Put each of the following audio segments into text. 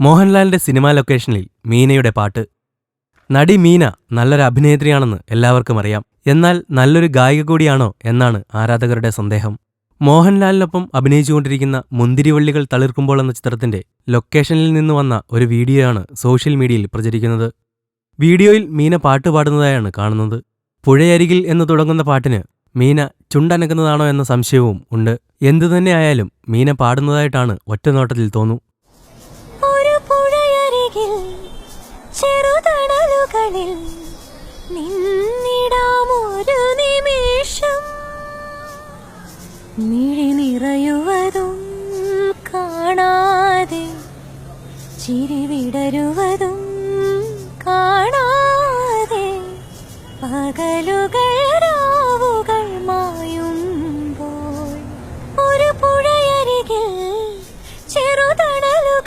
മോഹൻലാലിന്റെ സിനിമാ ലൊക്കേഷനിൽ മീനയുടെ പാട്ട്. നടി മീന നല്ലൊരു അഭിനേത്രിയാണെന്ന് എല്ലാവർക്കും അറിയാം. എന്നാൽ നല്ലൊരു ഗായിക കൂടിയാണോ എന്നാണ് ആരാധകരുടെ സന്ദേഹം. മോഹൻലാലിനൊപ്പം അഭിനയിച്ചുകൊണ്ടിരിക്കുന്ന മുന്തിരിവള്ളികൾ തളിർക്കുമ്പോൾ എന്ന ചിത്രത്തിന്റെ ലൊക്കേഷനിൽ നിന്ന് വന്ന ഒരു വീഡിയോയാണ് സോഷ്യൽ മീഡിയയിൽ പ്രചരിക്കുന്നത്. വീഡിയോയിൽ മീന പാട്ട് പാടുന്നതായാണ് കാണുന്നത്. പുഴയരികിൽ എന്ന് തുടങ്ങുന്ന പാട്ടിന് മീന ചുണ്ടനക്കുന്നതാണോ എന്ന സംശയവും ഉണ്ട്. എന്തു തന്നെയായാലും മീന പാടുന്നതായിട്ടാണ് ഒറ്റനോട്ടത്തിൽ തോന്നു. ചെറുതണലുകളിൽ നിന്നിടാമൊരു നിമിഷം. മിഴി കാണാതെ ചിരി വിടരുവതും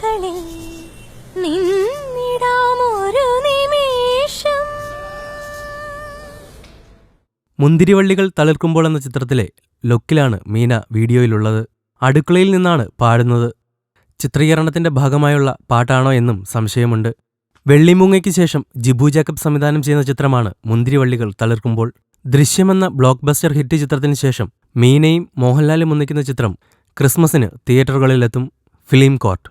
നിന്നിടാമൊരു നിമിഷം. മുന്തിരിവള്ളികൾ തളിർക്കുമ്പോൾ എന്ന ചിത്രത്തിലെ ലൊക്കിലാണ് മീന വീഡിയോയിലുള്ളത്. അടുക്കളയിൽ നിന്നാണ് പാടുന്നത്. ചിത്രീകരണത്തിന്റെ ഭാഗമായുള്ള പാട്ടാണോ എന്നും സംശയമുണ്ട്. വെള്ളിമൂങ്ങയ്ക്ക് ശേഷം ജിബു ജേക്കബ് സംവിധാനം ചെയ്യുന്ന ചിത്രമാണ് മുന്തിരിവള്ളികൾ തളിർക്കുമ്പോൾ. ദൃശ്യമെന്ന ബ്ലോക്ക് ബസ്റ്റർ ഹിറ്റ് ചിത്രത്തിന് ശേഷം മീനയും മോഹൻലാലും ഒന്നിക്കുന്ന ചിത്രം ക്രിസ്മസിന് തിയേറ്ററുകളിലെത്തും. Film court.